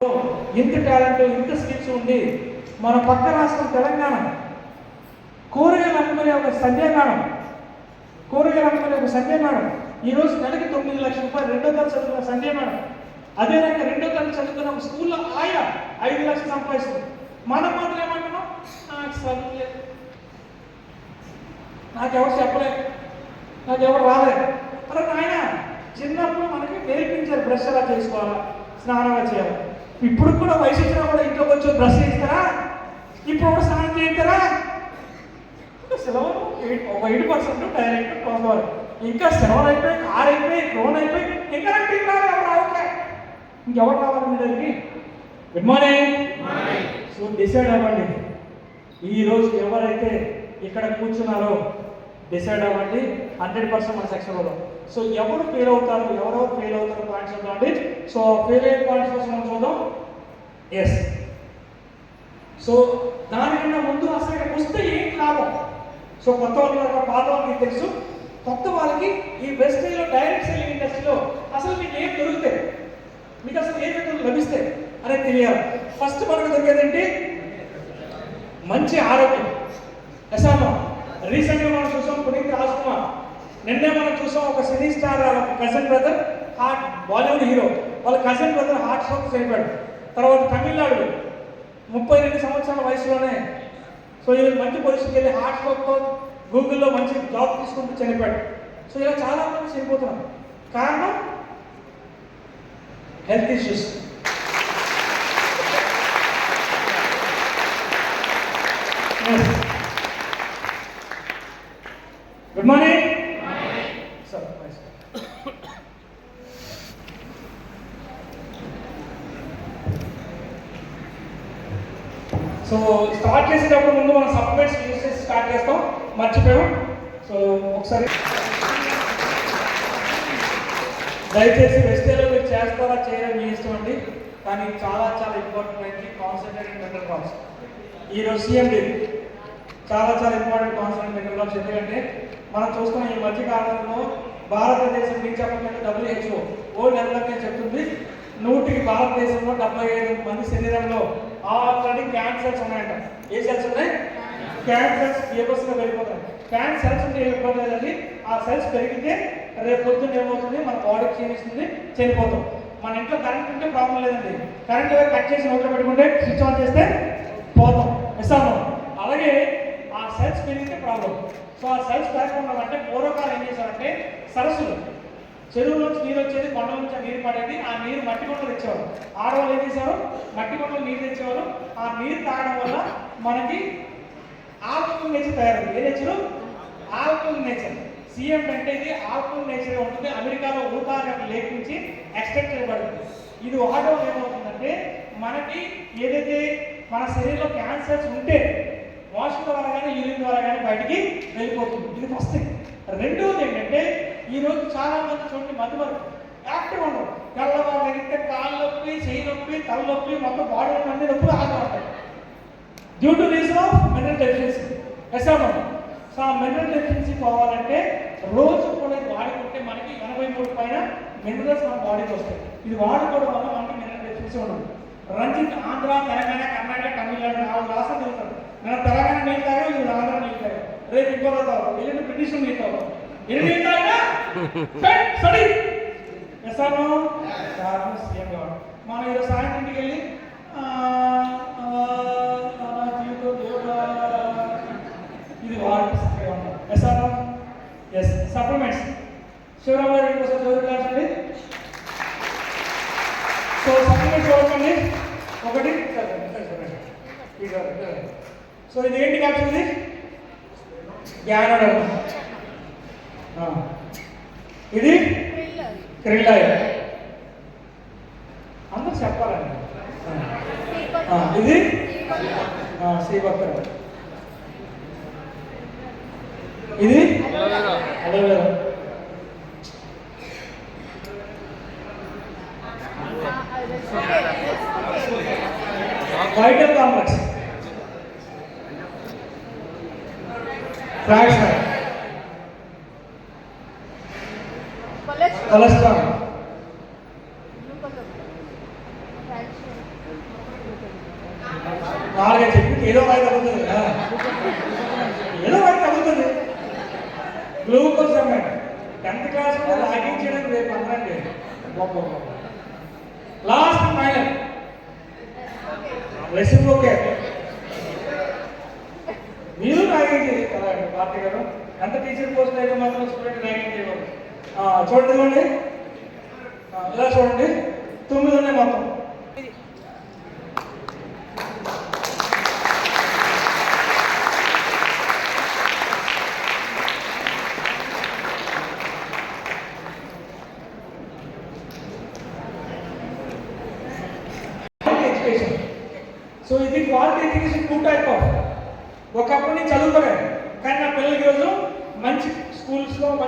ఇంత టాలెంట్ ఇంత స్కిల్స్ ఉంది మన పక్క రాష్ట్రం తెలంగాణ. కూరగాయలు అమ్ముకునే ఒక సంజయ్ కూరగాయలు అమ్ముకునే ఒక సంజయ్ ఈరోజు ఈ రోజు నెలకి తొమ్మిది లక్షల రూపాయలు రెండో తరగతి చదువుకున్న సంజయ్ మేడం. అదే రకంగా రెండో తరగతి చదువుకున్న ఒక స్కూల్లో ఆయా ఐదు లక్షలు సంపాదిస్తుంది. మనం మాత్రం ఏమంటున్నాం నాకు చదువులేదు నాకెవరు చెప్పలేదు నాకెవరు రాలేదు అరే నాయన చిన్నప్పుడు మనకి నేర్పించారు బ్రష్ ఎలా చేసుకోవాలా స్నానం చేయాలి? ఇప్పుడు కూడా వయసు వచ్చినా కూడా ఇంట్లో కొంచెం బ్రష్ చేస్తారా? ఇప్పుడు కూడా స్నానం చేస్తారా ఎయిట్- ఒక ఎయిట్ పర్సెంట్ డైరెక్ట్ కొంతవరకు ఇంకా సెలవులు అయిపోయి కార్ అయిపోయి లోన్ అయిపోయి ఇంకా ఎవరు రావట్లే. ఇంకెవరు రావాలి మీ దగ్గరికి? గుడ్ మార్నింగ్ సో డిసైడ్ అవ్వండి. ఈ రోజు ఎవరైతే ఇక్కడ కూర్చున్నారో డిసైడ్ అవ్వండి హండ్రెడ్ పర్సెంట్ మన సెక్షన్లో సో ఎవరు ఫెయిల్ అవుతారు ఎవరెవరు ఫెయిల్ అవుతారు పాయింట్స్ చూద్దామండి సో ఫెయిల్ అయ్యే పాయింట్స్ కోసం మనం చూద్దాం. ఎస్ సో దానికన్నా ముందు అసలు వస్తే ఏంటి లాభం? సో కొత్త వాళ్ళు పాత వాళ్ళకి తెలుసు? కొత్త వాళ్ళకి ఈ వెస్టేజ్లో డైరెక్ట్ సెల్లింగ్ ఇండస్ట్రీలో అసలు మీకు ఏం దొరుకుతాయి? మీకు అసలు ఏం లభిస్తాయి? అనేది తెలియాలి. ఫస్ట్ మనకు దొరికేదేంటి మంచి ఆరోగ్యం. ఎసామా రీసెంట్ మనం చూసాం పునీత్ రాజ్ కుమార్ నిన్నే మనం చూసాం ఒక సినీ స్టార్ ఒక cousin brother heart Bollywood hero వాళ్ళ కజన్ బ్రదర్ హార్ట్ స్ట్రోక్ చనిపోయాడు తర్వాత తమిళనాడు ముప్పై రెండు సంవత్సరాల వయసులోనే. సో ఈ మంచి పొజిషన్కి వెళ్ళి హార్ట్ స్ట్రోక్తో గూగుల్లో మంచి జాబ్ తీసుకుంటూ చనిపోయాడు. సో ఇలా చాలా మంది చనిపోతున్నారు. కారణం? Health issues good morning sir so start చేసేటప్పుడు ముందు మనం సప్లిమెంట్స్ యూస్ చేసి స్టార్ట్ చేస్తాం మర్చిపోయాం. సో ఒకసారి దయచేసి వెజిటేబుల్ మీరు చేస్తారా చేయరా మీ ఇష్టం అండి. కానీ చాలా చాలా ఇంపార్టెంట్ అయింది కాన్సన్ట్రేటెడ్ మినరల్ క్రాప్స్ ఈరోజు సిఎండి చాలా చాలా ఇంపార్టెంట్ కాన్సన్ట్రేట్ మినరల్ క్రాప్స్ ఎందుకంటే మనం చూస్తున్న ఈ మధ్య కాలంలో భారతదేశం నుంచి చెప్పకుండా డబ్ల్యూహెచ్ఓ వరల్డ్ హెల్త్ అని చెప్తుంది నూటికి భారతదేశంలో డెబ్బై ఐదు మంది శరీరంలో ఆల్రెడీ క్యాన్సర్స్ ఉన్నాయంట. ఏ సెల్స్ ఉన్నాయి? క్యాన్సర్స్ ఏబస్గా పెరిగిపోతాయి క్యాన్ సెల్స్ ఉంటే ఏర్పడలేదండి ఆ సెల్స్ పెరిగితే రేపు పొద్దున్న ఏమవుతుంది? మన బాడీ క్షీణిస్తుంది చనిపోతాం. మన ఇంట్లో కరెంట్ ఉంటే ప్రాబ్లం లేదండి. కరెంట్ కట్ చేసి నోట్లో పెట్టుకుంటే స్విచ్ ఆన్ చేస్తే పోతాం. ఇస్తాము అలాగే ఆ సెల్స్ పెరిగితే ప్రాబ్లం సో ఆ సెల్స్ లేకుండా అంటే పూర్వకాలం ఏం చేశారంటే సరస్సులు. చెరువులోంచి నీరు వచ్చేది కొండల నుంచి నీరు పడేది ఆ నీరు మట్టి కొండలు తెచ్చేవారు ఆడవాళ్ళు ఏం చేశారు మట్టి కొండలు నీరు తెచ్చేవారు ఆ నీరు తాగడం వల్ల మనకి ఆల్కహాల్ నేచర్ తయారైంది ఏ నేచరు? Alcohol nature. సీఎం అంటే ఇది ఆల్కహాల్ నేచర్ ఉంటుంది. అమెరికాలో ఊటా అనే ఎక్స్టెక్ట్ లేక్ నుంచి ఎక్స్ట్రాక్ట్ ఇది వాడడం ఏమవుతుందంటే మనకి ఏదైతే మన శరీరంలో క్యాన్సర్స్ ఉంటే వాషింగ్ ద్వారా కానీ యూరిన్ ద్వారా కానీ బయటికి వెళ్ళిపోతుంది. ఇది ఫస్ట్ థింగ్. రెండవది ఏంటంటే ఈ రోజు చాలా మంది చూడండి మధుమరు యాక్టివ్ ఉండరు. తెల్లవారు లెగితే కాళ్ళు నొప్పి చేయి నొప్పి తల నొప్పి మొత్తం బాడీ అన్ని నొప్పులు ఆగా ఉంటాయి. Due to reason of mineral deficiency SRO so ఆ మినరల్ డెఫిషియన్సీ పోవాలంటే రోజు కూడా ఇది వాడుకుంటే మనకి ఎనభై మూడు పైన మినరల్స్ మన బాడీకి వస్తాయి ఇది వాడుకోవడం వల్ల మనకి మినరల్ డెఫిషియన్సీ ఉండదు. రంజిత్ ఆంధ్ర తెలంగాణ కర్ణాటక తమిళనాడు నాలుగు రాష్ట్రాలు తిరుగుతారు. నేను తెలంగాణ నీళ్ళు తాగా ఇది ఆంధ్ర నీళ్ళు తాగా రేపు ఇంకో తాగు ఎల్లుండి బ్రిటిష్ నీళ్ళు తాగు ఎన్ని నీళ్ళు తాగినా? స్టడీ ఎస్ఆర్ఓ సీఎం గారు. మనం ఈరోజు సాయంత్రం ఇంటికి వెళ్ళి ఇది వాడి ఎస్ఆర్ఓ ఎస్ సప్లిమెంట్స్ శివరామ గారు ఇంకోసారి చదువు క్లాస్ అండి సో సప్లిమెంట్స్ చూడండి ఒకటి. సో ఇది ఏంటి క్యాప్షన్ ఇది. ఇది? క్రిల్ ఆయిల్ అందరూ చెప్పాలండి ఆ, ఇది? ఆ, శ్రీభక్తుడు. ఇది? Aloe vera. వైటల్ కాంప్లెక్స్ ఫ్రాక్స్ కొలెస్ట్రాల్ టెన్త్ క్లాస్ లాగింగ్ చేయడానికి రేపు అందరండి గొప్ప లాస్ట్ ఫైనల్ ఓకే మీరు లాగింగ్ చేయాలి. కదా పార్టీ గారు. ఎంత టీచర్ పోస్ట్ అయితే మాత్రం స్టూడెంట్ ర్యాగింగ్ చేయకూడదు చూడండి ఇలా చూడండి. తొమ్మిది ఉన్నాయి మొత్తం ఎడ్యుకేషన్ సో ఇది quality education two type of ఒకప్పుడు నేను చదువుకోలేదు కానీ నా పిల్లలకి ఈరోజు మంచి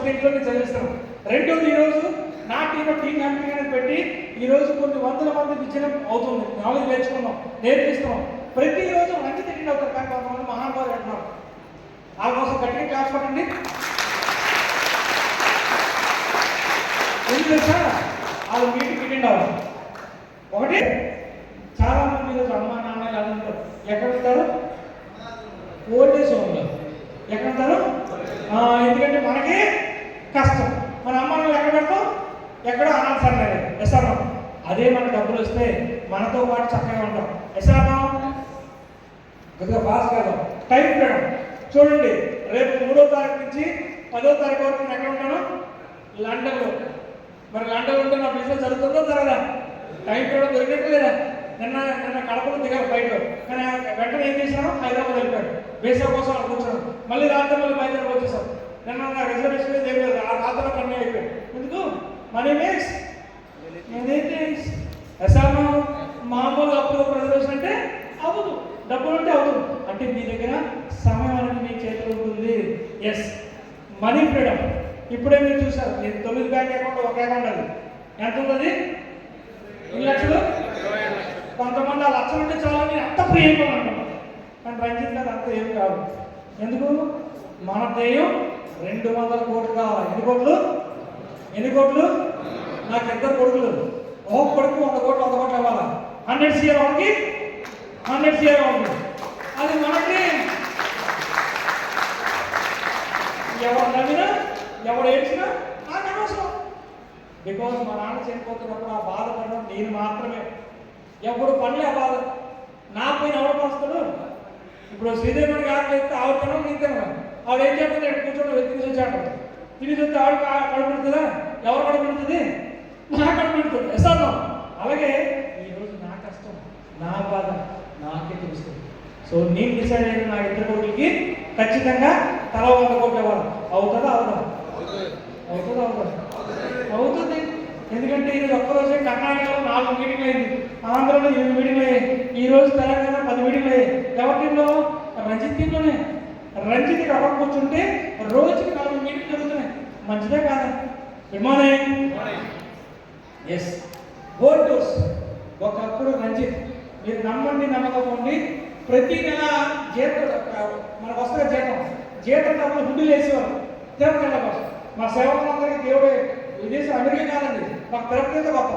స్కూల్స్లో నేను చదివిస్తాను రెండోది ఈరోజు నా టీంలో టీం హ్యాపీ అనేది పెట్టి ఈరోజు కొన్ని వందల మంది విజయం అవుతుంది. నాలెడ్జ్ నేర్చుకున్నాం నేర్పిస్తున్నాం. ప్రతిరోజు మంచి తిరిగి అవుతారు కానీ కొంతమంది మహానుభావులు అంటున్నారు. వాళ్ళ కోసం గట్టిగా క్లాస్ పడండి ఎందుకు తెలుసా? వాళ్ళు మీటింగ్ అటెండ్ అవ్వాలి ఒకటి చాలా మంది ఈరోజు అమ్మ నాన్న ఇలా ఉంటారు ఎక్కడ ఉంటారు? ఓల్డేజ్ హోమ్లో. ఎక్కడ ఉంటారు? ఎందుకంటే మనకి కష్టం. మన అమ్మ నాన్నలు ఎక్కడ పెడతాం? ఎక్కడో అనాథ ఎస్ఆర్ఎం అదే మన డబ్బులు వస్తే మనతో పాటు చక్కగా ఉంటాం. ఎస్ఆర్ఎం కొద్దిగా ఫాస్ట్ టైం ఫ్రీడమ్ చూడండి రేపు మూడో తారీఖు నుంచి పదో తారీఖు వరకు నేను ఎక్కడ ఉంటాను? లండన్లో మరి లండన్ ఉంటే నా బిజినెస్ జరుగుతుందో జరగదా? టైం ఫ్రీడమ్ దొరికినట్లేదా నిన్న నిన్న కడపలో దిగారు బయట. కానీ వెంటనే ఏం చేశాను? హైదరాబాద్ వెళ్ళిపోయాడు వేసవి కోసం అక్కడ మళ్ళీ రాత్రి మళ్ళీ బయలుదేరి వచ్చేసాం నిన్న నా రిజర్వేషన్ ఏం లేదు ఆ రాత్రి పని అయిపోయాడు ఎందుకు? మనీ మేక్స్ ఎస్ఆర్ను మామూలు అప్పుడు రిజర్వేషన్ అంటే అవ్వదు. డబ్బులు ఉంటే అవ్వదు. అంటే మీ దగ్గర సమయం అనేది మీ చేతిలో ఉంటుంది. ఎస్ మనీ ఫ్రీడమ్ ఇప్పుడే మీరు చూసారు. మీరు తొమ్మిది బ్యాంక్ అకౌంట్ ఒక అకౌంట్ అది. ఎంత ఉంది ఎన్ని లక్షలు? కొంతమంది ఆ లక్షలు ఉంటే చాలా నేను అంత ఫ్రీ కానీ రంజిత్ గారు అంత ఏం కాదు. ఎందుకు? మన ధ్యేయం రెండు వందల కోట్లు కావాలి ఎన్ని కోట్లు? ఎన్ని కోట్లు? నాకు ఇద్దరు కొడుకులు? ఒక కొడుకు వంద కోట్లు వంద కోట్లు ఇవ్వాలా? హండ్రెడ్ సిఆర్ వాళ్ళకి? హండ్రెడ్ సిఆర్ వాళ్ళకి. అది మనకి ఎవరు నవ్వినా ఎవరు ఏడ్చినా నాకు అనవసరం. బికాజ్ మా నాన్న చనిపోతున్నప్పుడు ఆ బాధపడడం నేను మాత్రమే. ఎవరు పనులే ఆ బాధ. నా పైన ఎవరు పోస్తాడు ఇప్పుడు శ్రీదేవి గారు చెప్తే ఆవిడ తినడం నేను తినడం ఆవిడ ఏం చెప్తుంది కూర్చోండి కూర్చొని వ్యక్తి తిని వచ్చాడు ఆవిడ కడుపుడుతుందా ఎవరు కడుపుడుతుంది నా కడుపుడుతుంది ఎసాను అలాగే ఈరోజు నా కష్టం నా బాధ నాకే తెలుస్తుంది. సో నేను డిసైడ్ అయిన నా ఇద్దరు కోట్లకి ఖచ్చితంగా తల వంద కోట్లు ఇవ్వాలి అవుతుందా? అవుదా? అవుతుందా? అవుతుందా అవుతుంది. ఎందుకంటే ఇది ఒక్కరోజే కర్ణాటకలో నాలుగు మీటింగ్లు అయింది. ఆంధ్రలో ఎనిమిది మీటింగ్లు అయ్యాయి. ఈ రోజు తెలంగాణ పది మీటింగ్లు అయ్యాయి. ఎవరి టీంలో రంజిత్ టీంలోనే రంజిత్ ఇక్కడ కూర్చుంటే రోజుకి నాలుగు మీటింగ్లు మంచిదే కాదా? Good morning S gold tours ఒకప్పుడు రంజిత్ మీరు నమ్మండి నమ్మకపోండి. ప్రతి నెల జీతం మనకు వస్తుంది జీతం. జీతం డబ్బులు గుడ్డులు వేసేవారు తిరుపతి మా సేవకులందరికీ దేవుడు. విదేశం అమెరికా కాదండి. మాకు తిరుపతి గొప్ప.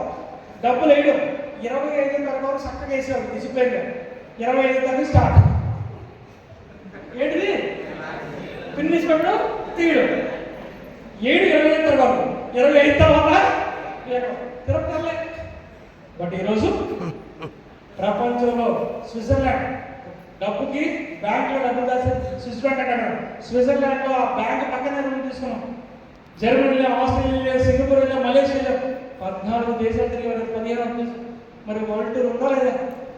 డబ్బులు వేయడం. ఇరవై ఐదు తరగతి వరకు చక్కగా వేసేవారు డిసిప్లైన్గా. ఇరవై ఐదు తరగతి స్టార్ట్. ఏంటిది? ఫినిష్ పెట్టడం తీయడం. ఏడు ఇరవై ఐదు తరగతి ఇరవై ఐదు తర్వాత వేయడం. తిరుపతి వెళ్ళే బట్ ఈరోజు ప్రపంచంలో స్విట్జర్లాండ్ డబ్బుకి బ్యాంకులో బ్యాంక్ అంటాడు స్విట్జర్లాండ్లో ఆ బ్యాంక్ పక్కనే రూమ్ తీసుకున్నాం. జర్మనీలో ఆస్ట్రేలియా సింగపూర్లో మలేషియాలో పద్నాలుగు దేశాలు తిరిగి. పదిహేను వందలు. మరి వరల్డ్ టూర్ ఉందా లేదా?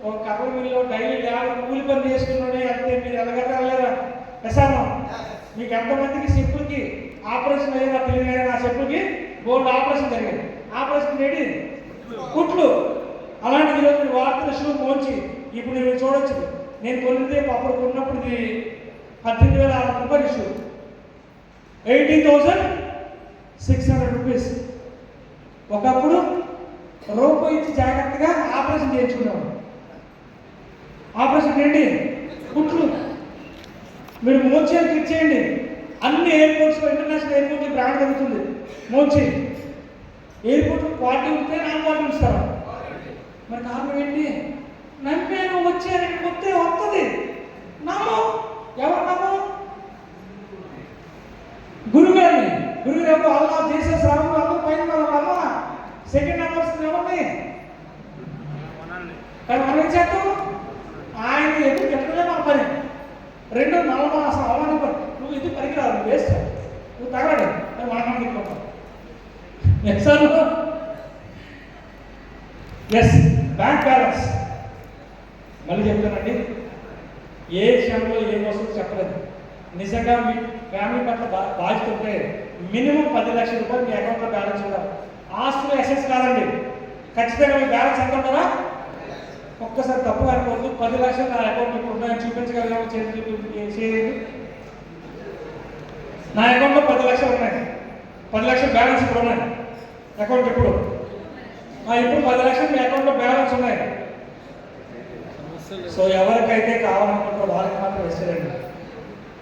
ఒక కర్ర మిల్లు డైలీ యాభై కూలి పని చేసుకున్నాడే అంతే మీరు ఎలాగలేరా ప్రసాదం మీకు ఎంతమందికి చెప్పులకి ఆపరేషన్ అయ్యేదా పెళ్ళి నా చెప్పుకి? బోల్డ్ ఆపరేషన్ జరిగింది. ఆపరేషన్ ఏంటి? కుట్లు. అలాంటి ఈరోజు వార్తల షూ మోంచి ఇప్పుడు నేను చూడొచ్చు నేను కొన్నది అప్పుడు కొన్నప్పుడు ఇది పద్దెనిమిది వేల ఆరు రూపాయలు shoe eighteen thousand six hundred rupees. ఒకప్పుడు రూపాయి ఇచ్చి జాగ్రత్తగా ఆపరేషన్ చేయించుకున్నాము ఆపరేషన్ ఏంటి? కుట్లు. మీరు మోచేది క్లిక్ చేయండి అన్ని ఎయిర్పోర్ట్స్ ఎక్కడ జరుగుతుంది మోచి ఎయిర్పోర్ట్ క్వాలిటీ ఉంటే నాన్ క్వాలిటీ ఉంచుతారు మరి కారణం ఏంటి? నమ్మేను వచ్చాను వస్తే వస్తుంది నమ్ము. ఎవరు నమ్ము? గురుగారిని. గురుగారు ఎవరు? అల్లా చేసే శ్రమం అల్లా పైన అల్లా సెకండ్ అవ్వాల్సింది ఎవరిని? కానీ మనం ఏం చేస్తాం ఆయన ఎందుకు ఎట్లనే మన పని. రెండు నల్ల మాసం అవమానం నువ్వు ఇది పనికిరావు నువ్వు వేస్తావు నువ్వు తగల అని మనం ఎస్ బ్యాంక్ బ్యాలెన్స్ మళ్ళీ చెప్తానండి. ఏ విషయంలో ఏ వస్తువు చెప్పలేదు. నిజంగా మీ ఫ్యామిలీ పట్ల బా బాధ్యత ఉంటే మినిమం పది లక్షల రూపాయలు మీ అకౌంట్లో బ్యాలెన్స్ ఉండాలి. ఆస్తులు ఎసెస్ కాదండి. ఖచ్చితంగా మీ బ్యాలెన్స్ ఎంత ఉంటుందా? ఒక్కసారి తప్పు అనుకోవద్దు. పది లక్షలు నా అకౌంట్ ఇప్పుడు ఉన్నాయని చూపించగలిగాము చేతి చేయండి. నా అకౌంట్లో పది లక్షలు ఉన్నాయి. పది లక్షలు బ్యాలెన్స్ ఇప్పుడు ఉన్నాయి. అకౌంట్ ఇప్పుడు ఇప్పుడు పది లక్షలు మీ అకౌంట్లో బ్యాలెన్స్ ఉన్నాయి. సో ఎవరికైతే కావాలనుకుంటారో వాళ్ళకి మాత్రం వేసేయండి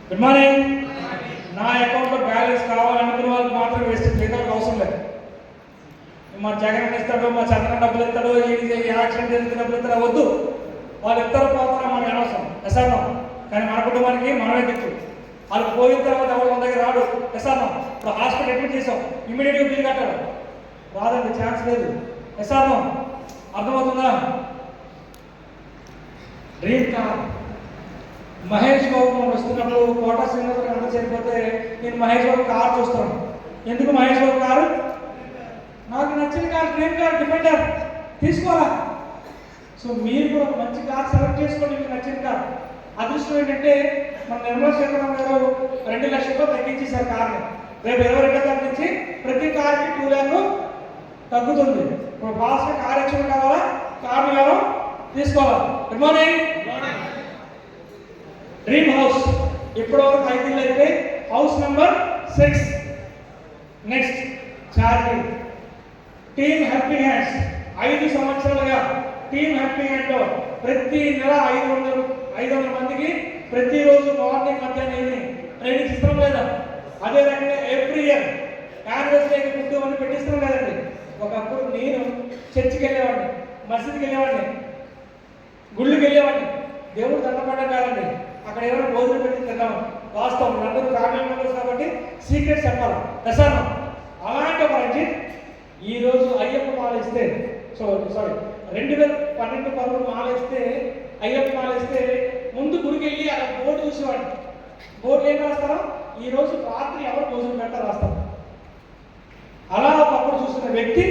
గుడ్ మార్నింగ్ నా అకౌంట్లో బ్యాలెన్స్ కావాలనుకున్న వాళ్ళకి మాత్రం వేస్తే మిగతా అవసరం లేదు. మా జగన్ ఇస్తాడు మా చంద్రన్ డబ్బులు ఇస్తాడు యాక్సిడెంట్ జరిగితే డబ్బులు ఇస్తాడు వద్దు. వాళ్ళు ఇద్దరు పోతారా మనకి అనవసరం. ఎసానం కానీ మన కుటుంబానికి మనమే దిక్కు. వాళ్ళు పోయిన తర్వాత ఎవరు మన దగ్గర రాడు. ఎసానం ఇప్పుడు హాస్పిటల్ అడ్మిట్ చేసాం ఇమీడియట్గా బిల్లు కట్టాడు రాదండి ఛాన్స్ లేదు. ఎసానం అర్థమవుతుందా? డ్రీమ్ కార్ మహేష్ బాబు మనం వస్తున్నప్పుడు కోట శ్రీనివాస ఎంత చనిపోతే నేను మహేష్ బాబు కార్ చూస్తాను. ఎందుకు మహేష్ బాబు కారు నాకు నచ్చిన కార్ డ్రీమ్ కార్ డిఫెండర్ తీసుకోవాలా సో మీరు కూడా మంచి కార్ సెలెక్ట్ చేసుకోండి మీకు నచ్చిన కార్ అదృష్టం ఏంటంటే మన నిర్మలా సీతారామన్ గారు రెండు లక్షల రూపాయలు తగ్గించేశారు కార్ని. రేపు ఇరవై రెండో తారీఖు నుంచి ప్రతి కార్కి టూ ల్యాక్ తగ్గుతుంది. ఇప్పుడు ఫాస్ట్ కార్ ఇచ్చిన కావాలా? కార్ ఎవరు తీసుకోవాలి? గుడ్ మార్నింగ్ డ్రీమ్ హౌస్ ఇప్పటివరకు ఐదు ఇల్లు అయితే హౌస్ నెంబర్ సిక్స్ నెక్స్ట్ చార్జీ టీమ్ హ్యాపీ హ్యాండ్స్ ఐదు సంవత్సరాలుగా టీమ్ హ్యాపీ హ్యాండ్ ప్రతి నెల ఐదు వందలు ఐదు వందల మందికి ప్రతిరోజు మార్నింగ్ మధ్యాహ్నం ఈవినింగ్ ట్రైనింగ్ ఇస్తాం లేదా? అదే రకంగా ఎవ్రీ ఇయర్ యానివర్సరీ ఫుడ్ అని పెట్టిస్తాం లేదండి ఒకప్పుడు నేను చర్చికి వెళ్ళేవాడిని మసీద్కి వెళ్ళేవాడిని గుళ్ళకి వెళ్ళేవాడిని. దేవుడు దండపడ్డం కాదండి. అక్కడ ఎవరైనా భోజనం పెట్టి తిన్నాము వాస్తవం. అందరూ ఫ్యామిలీ మెంబర్స్ కాబట్టి సీక్రెట్ చెప్పాలి. ప్రసాదం. అలాంటి ఒక రంజిత్ ఈ రోజు అయ్యప్ప మాల ఇస్తే సో సారీ రెండు వేల పన్నెండు పదమూడు మాలేస్తే అయ్యప్ప ముందు గుడికి వెళ్ళి అలా బోర్డు చూసేవాడు బోర్డు ఏం రాస్తారో? ఈ రోజు రాత్రి ఎవరు భోజనం పెట్టారు రాస్తారు. అలా ఒకప్పుడు చూసిన వ్యక్తి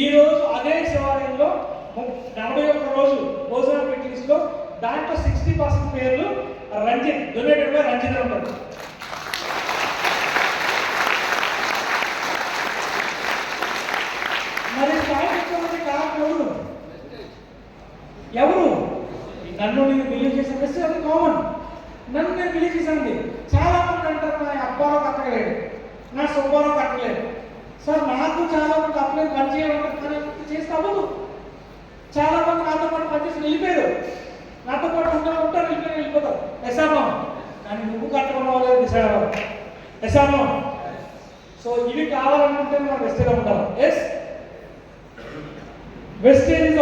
ఈ రోజు అదే శివాలయంలో నలభై ఒక్క రోజు భోజనం పెట్టి దాంట్లో సిక్స్టీ పర్సెంట్ పేర్లు రంజిత్ డొనేటెడ్ బై రంజిత్ అంటారు ఉంటారు మరి స్థాయి వచ్చేవాడి కారణం ఎవరు ఎవరు? నన్ను నేను బిలీవ్ చేసిన ప్రశ్న అది కామన్ నన్ను నేను బిలీవ్ చేశానండి చాలా మంది అంటారు నా అబ్బాలో కట్టలేదు నా సుబ్బాలో కట్టలేదు సార్ నాకు చాలా మంది అప్లై పని చేయాలంటే కానీ చేస్తే అవ్వదు. చాలా మంది నాతో పాటు పనిచేసి వెళ్ళిపోయారు. నాతో పాటు ఉంటారు ఉంటారు వెళ్ళిపోయి వెళ్ళిపోతారు. ఎసామా కానీ నువ్వు కట్టకుండా లేదు ఎసామా ఎసామా సో ఇవి కావాలనుకుంటే మనం వెస్టేజ్ ఉంటాం. Yes wastage